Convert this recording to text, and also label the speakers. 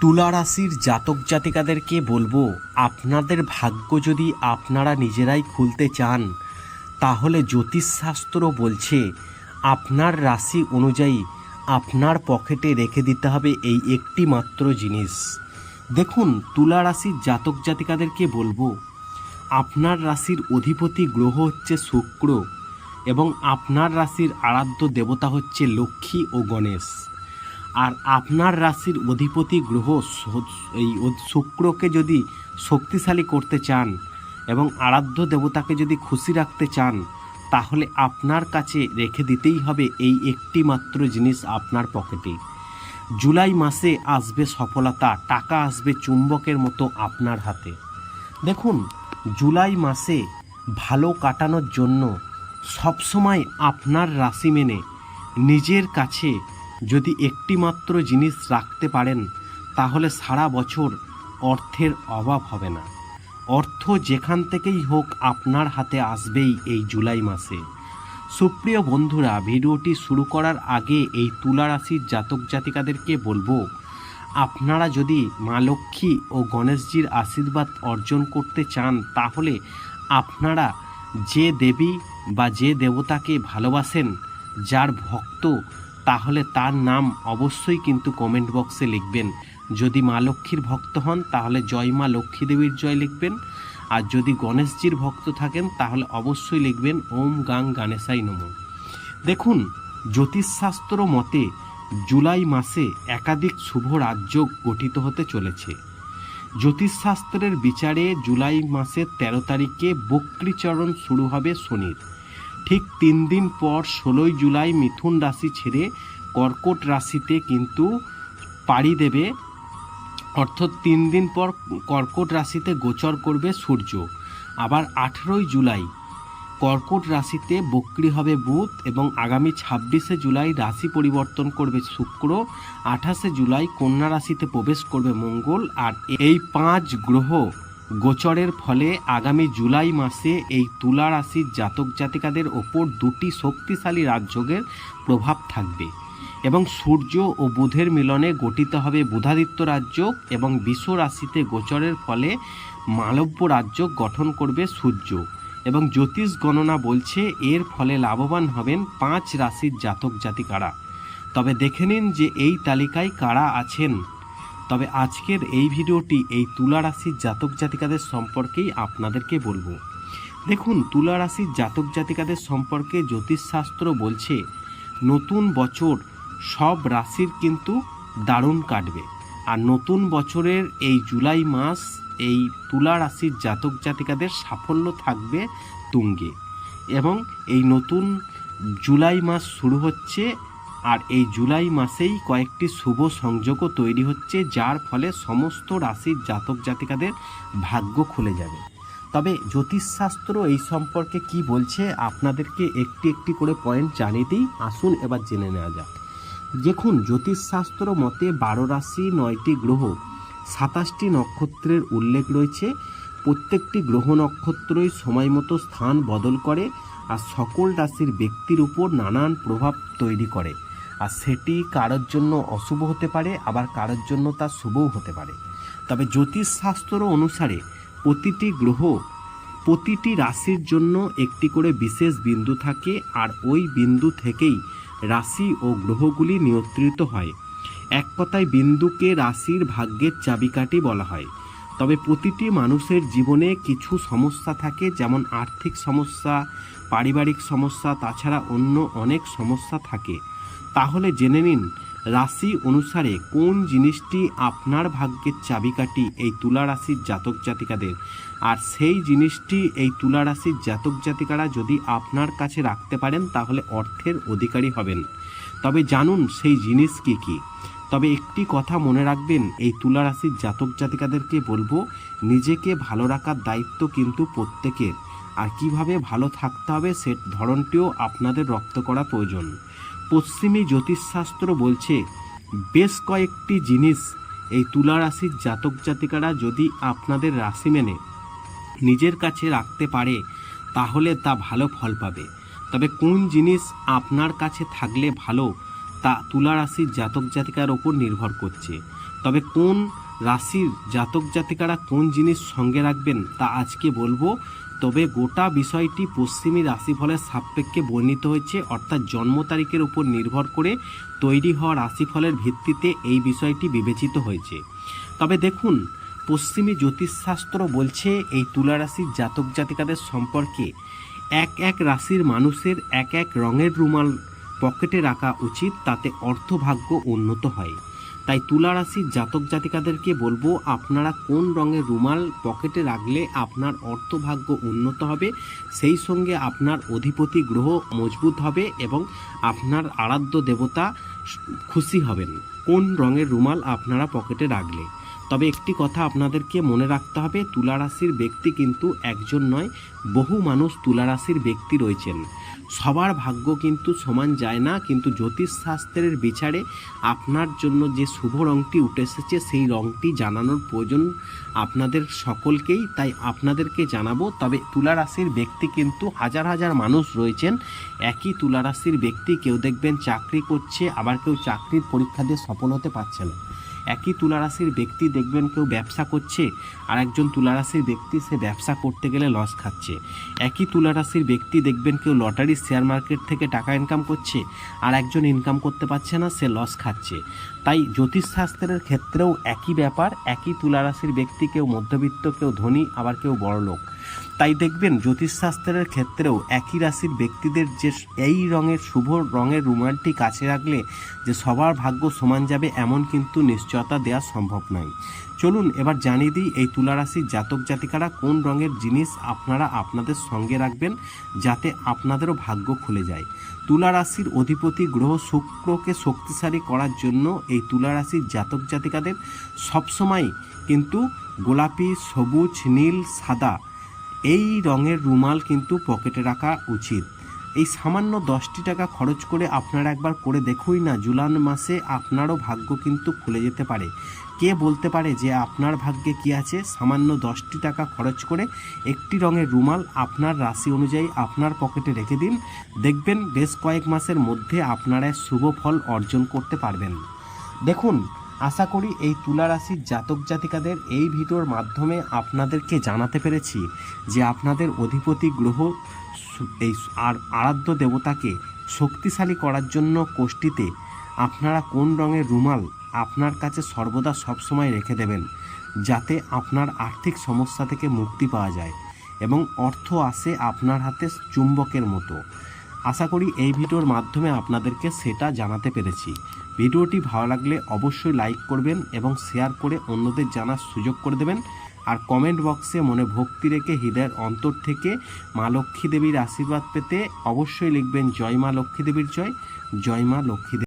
Speaker 1: তুলা রাশির জাতক জাতিকাদেরকে বলব, আপনাদের ভাগ্য যদি আপনারা নিজেরাই খুলতে চান, তাহলে জ্যোতিষশাস্ত্র বলছে, আপনার রাশি অনুযায়ী আপনার পকেটে রেখে দিতে হবে এই একটি মাত্র জিনিস। দেখুন, তুলা রাশির জাতক জাতিকাদেরকে বলব, আপনার রাশির অধিপতি গ্রহ হচ্ছে শুক্র এবং আপনার রাশির আরাধ্য দেবতা হচ্ছে লক্ষ্মী ও গণেশ। আর আপনার রাশির অধিপতি গ্রহ এই শুক্রকে যদি শক্তিশালী করতে চান এবং আরাধ্য দেবতাকে যদি খুশি রাখতে চান, তাহলে আপনার কাছে রেখে দিতেই হবে এই একটি মাত্র জিনিস আপনার পকেটে। জুলাই মাসে আসবে সফলতা, টাকা আসবে চুম্বকের মতো আপনার হাতে। দেখুন, জুলাই মাসে ভালো কাটানোর জন্য সবসময় আপনার রাশি মেনে নিজের কাছে যদি একটি মাত্র জিনিস রাখতে পারেন, তাহলে সারা বছর অর্থের অভাব হবে না। অর্থ যেখান থেকেই হোক আপনার হাতে আসবেই এই জুলাই মাসে। সুপ্রিয় বন্ধুরা, ভিডিওটি শুরু করার আগে এই তুলা রাশির জাতক জাতিকাদেরকে বলব, আপনারা যদি মা লক্ষ্মী ও গণেশজির আশীর্বাদ অর্জন করতে চান, তাহলে আপনারা যে দেবী বা যে দেবতাকে ভালোবাসেন, যার ভক্ত তাহলে তার নাম অবশ্যই কিন্তু কমেন্ট বক্সে লিখবেন। যদি মা লক্ষ্মীর ভক্ত হন, তাহলে জয় মা লক্ষ্মী দেবীর জয় লিখবেন। আর যদি গণেশজির ভক্ত থাকেন, তাহলে অবশ্যই লিখবেন, ওম গাং গানেশাই নম। দেখুন, জ্যোতিষশাস্ত্র মতে জুলাই মাসে একাধিক শুভ রাজ্য গঠিত হতে চলেছে। জ্যোতিষশাস্ত্রের বিচারে জুলাই মাসের তেরো তারিখে বক্রীচরণ শুরু হবে শনির। ঠিক তিন দিন পর ষোলোই জুলাই মিথুন রাশি ছেড়ে কর্কট রাশিতে কিন্তু পাড়ি দেবে। অর্থাৎ তিন দিন পর কর্কট রাশিতে গোচর করবে সূর্য। আবার আঠেরোই জুলাই কর্কট রাশিতে বক্রি হবে বুধ এবং আগামী ছাব্বিশে জুলাই রাশি পরিবর্তন করবে শুক্র। আঠাশে জুলাই কন্যা রাশিতে প্রবেশ করবে মঙ্গল। আর এই পাঁচ গ্রহ গোচরের ফলে আগামী জুলাই মাসে এই তুলা রাশির জাতক জাতিকাদের ওপর দুটি শক্তিশালী রাজযোগের প্রভাব থাকবে এবং সূর্য ও বুধের মিলনে গঠিত হবে বুধাদিত্য রাজ্য এবং বিশ্ব রাশিতে গোচরের ফলে মালব্য রাজ্য গঠন করবে সূর্য এবং জ্যোতিষ গণনা বলছে এর ফলে লাভবান হবেন পাঁচ রাশির জাতক জাতিকারা। তবে দেখে নিন যে এই তালিকায় কারা আছেন। তবে আজকের এই ভিডিওটি এই তুলা রাশির জাতক জাতিকাদের সম্পর্কেই আপনাদেরকে বলব। দেখুন, তুলা রাশির জাতক জাতিকাদের সম্পর্কে জ্যোতিষশাস্ত্র বলছে, নতুন বছর সব রাশির কিন্তু দারুণ কাটবে। আর নতুন বছরের এই জুলাই মাস এই তুলা রাশির জাতক জাতিকাদের সাফল্য থাকবে তুঙ্গে। এবং এই নতুন জুলাই মাস শুরু হচ্ছে আর এই জুলাই মাসেই কয়েকটি শুভ সংযোগও তৈরি হচ্ছে, যার ফলে সমস্ত রাশির জাতক জাতিকাদের ভাগ্য খুলে যাবে। তবে জ্যোতিষশাস্ত্র এই সম্পর্কে কি বলছে, আপনাদেরকে একটি একটি করে পয়েন্ট জানিয়ে দিই। আসুন এবার জেনে নেওয়া যাক। দেখুন, জ্যোতিষশাস্ত্র মতে বারো রাশি, নয়টি গ্রহ, সাতাশটি নক্ষত্রের উল্লেখ রয়েছে। প্রত্যেকটি গ্রহ নক্ষত্রই সময় মতো স্থান বদল করে আর সকল রাশির ব্যক্তির উপর নানান প্রভাব তৈরি করে। আর সেটি কারোর জন্য অশুভ হতে পারে, আবার কারোর জন্য তা শুভও হতে পারে। তবে জ্যোতিষশাস্ত্র অনুসারে প্রতিটি গ্রহ প্রতিটি রাশির জন্য একটি করে বিশেষ বিন্দু থাকে, আর ওই বিন্দু থেকেই রাশি ও গ্রহগুলি নিয়ন্ত্রিত হয়। এক কথায় বিন্দুকে রাশির ভাগ্যের চাবিকাঠি বলা হয়। তবে প্রতিটি মানুষের জীবনে কিছু সমস্যা থাকে, যেমন আর্থিক সমস্যা, পারিবারিক সমস্যা, তাছাড়া অন্য অনেক সমস্যা থাকে। তাহলে জেনে নিন, রাশি অনুসারে কোন জিনিসটি আপনার ভাগ্যের চাবিকাঠি এই তুলা রাশির জাতক জাতিকাদের? আর সেই জিনিসটি এই তুলা রাশির জাতক জাতিকারা যদি আপনার কাছে রাখতে পারেন, তাহলে অর্থের অধিকারী হবেন। তবে জানুন, সেই জিনিস কি কি? তবে একটি কথা মনে রাখবেন, এই তুলা রাশির জাতক জাতিকাদেরকে বলব, নিজেকে ভালো রাখার দায়িত্ব কিন্তু প্রত্যেকের। আর কীভাবে ভালো থাকতে হবে, সে ধরনটিও আপনাদের রপ্ত করা প্রয়োজন। পশ্চিমী জ্যোতিষশাস্ত্র বলছে, বেশ কয়েকটি জিনিস এই তুলা রাশির জাতক জাতিকারা যদি আপনাদের রাশি মেনে নিজের কাছে রাখতে পারে, তাহলে তা ভালো ফল পাবে। তবে কোন জিনিস আপনার কাছে থাকলে ভালো, তা তুলা রাশির জাতক জাতিকার ওপর নির্ভর করছে। তবে কোন রাশির জাতক জাতিকারা কোন জিনিস সঙ্গে রাখবেন তা আজকে বলব। তবে গোটা বিষয়টি পশ্চিমী রাশিফলের সাপেক্ষে বর্ণিত হয়েছে, অর্থাৎ জন্ম তারিখের উপর নির্ভর করে তৈরি হওয়া রাশিফলের ভিত্তিতে এই বিষয়টি বিবেচিত হয়েছে। তবে দেখুন, পশ্চিমী জ্যোতিষশাস্ত্র বলছে, এই তুলা রাশির জাতক জাতিকাদের সম্পর্কে এক এক রাশির মানুষের এক এক রঙের রুমাল পকেটে রাখা উচিত, তাতে অর্থভাগ্য উন্নত হয়। তাই তুলা রাশির জাতক জাতিকাদেরকে বলব, আপনারা কোন রঙের রুমাল পকেটে রাখলে আপনার অর্থভাগ্য উন্নত হবে, সেই সঙ্গে আপনার অধিপতি গ্রহ মজবুত হবে এবং আপনার আরাধ্য দেবতা খুশি হবেন। কোন রঙের রুমাল আপনারা পকেটে রাখলে? তবে একটি কথা আপনাদেরকে মনে রাখতে হবে তুলা রাশির ব্যক্তি কিন্তু একজন নয়, বহু মানুষ তুলা রাশির ব্যক্তি রয়েছেন। সবার ভাগ্য কিন্তু সমান যায় না, কিন্তু জ্যোতিষ শাস্ত্রের বিচারে আপনার জন্য যে শুভ রঙটি উঠে এসেছে, সেই রঙটি জানানোর প্রয়োজন আপনাদের সকলকেই, তাই আপনাদেরকে জানাব। তবে তুলা রাশির ব্যক্তি কিন্তু হাজার হাজার মানুষ রয়েছেন। একই তুলা রাশির ব্যক্তি, কেউ দেখবেন চাকরি করছে, আবার কেউ চাকরির পরীক্ষা দিয়ে সফল হতে পারছে না। একই তুলারাশির ব্যক্তি দেখবেন কেউ ব্যবসা করছে আর একজন তুলারাশির ব্যক্তি সে ব্যবসা করতে গেলে লস খাচ্ছে। একই তুলারাশির ব্যক্তি দেখবেন কেউ লটারির শেয়ার মার্কেট থেকে টাকা ইনকাম করছে আর একজন ইনকাম করতে পারছে না, সে লস খাচ্ছে। তাই জ্যোতিষশাস্ত্রের ক্ষেত্রেও একই ব্যাপার, একই তুলারাশির ব্যক্তি কেউ মধ্যবিত্ত, কেউ ধনী, আবার কেউ বড়লোক। তাই দেখবেন জ্যোতিষশাস্ত্রের ক্ষেত্রেও একই রাশির ব্যক্তিদের যে এই রঙের শুভ রঙের রুমালটি কাছে রাখলে যে সবার ভাগ্য সমান যাবে এমন কিন্তু নিশ্চয়তা দেওয়া সম্ভব নয়। চলুন এবার জানিয়ে দিই এই তুলা রাশির জাতক জাতিকারা কোন রঙের জিনিস আপনারা আপনাদের সঙ্গে রাখবেন যাতে আপনাদেরও ভাগ্য খুলে যায়। তুলা রাশির অধিপতি গ্রহ শুক্রকে শক্তিশালী করার জন্য এই তুলা রাশির জাতক জাতিকাদের সবসময় কিন্তু গোলাপি, সবুজ, নীল, সাদা এই রঙের রুমাল কিন্তু পকেটে রাখা উচিত। এই সামান্য দশটি টাকা খরচ করে আপনারা একবার করে দেখুই না, জুলান মাসে আপনারও ভাগ্য কিন্তু খুলে যেতে পারে। কে বলতে পারে যে আপনার ভাগ্যে কি আছে? সামান্য দশটি টাকা খরচ করে একটি রঙের রুমাল আপনার রাশি অনুযায়ী আপনার পকেটে রেখে দিন। দেখবেন বেশ কয়েক মাসের মধ্যে আপনারা শুভ ফল অর্জন করতে পারবেন। দেখুন আশা করি এই তুলা রাশির জাতক জাতিকাদের এই ভিডিওর মাধ্যমে আপনাদেরকে জানাতে পেরেছি যে আপনাদের অধিপতি গ্রহ এই আর আরাধ্য দেবতাকে শক্তিশালী করার জন্য কোষ্ঠীতে আপনারা কোন রঙের রুমাল আপনার কাছে সর্বদা সবসময় রেখে দেবেন, যাতে আপনার আর্থিক সমস্যা থেকে মুক্তি পাওয়া যায় এবং অর্থ আসে আপনার হাতে চুম্বকের মতো। আশা করি এই ভিডিওর মাধ্যমে আপনাদেরকে সেটা জানাতে পেরেছি। ভিডিওটি ভালো লাগলে অবশ্যই লাইক করবেন এবং শেয়ার করে অন্যদের জানার সুযোগ করে দেবেন। আর কমেন্ট বক্সে মনে ভক্তি রেখে হৃদয়ের অন্তর থেকে মা লক্ষ্মী দেবীর আশীর্বাদ পেতে অবশ্যই লিখবেন, জয় মা লক্ষ্মী দেবীর জয় জয় মা লক্ষ্মী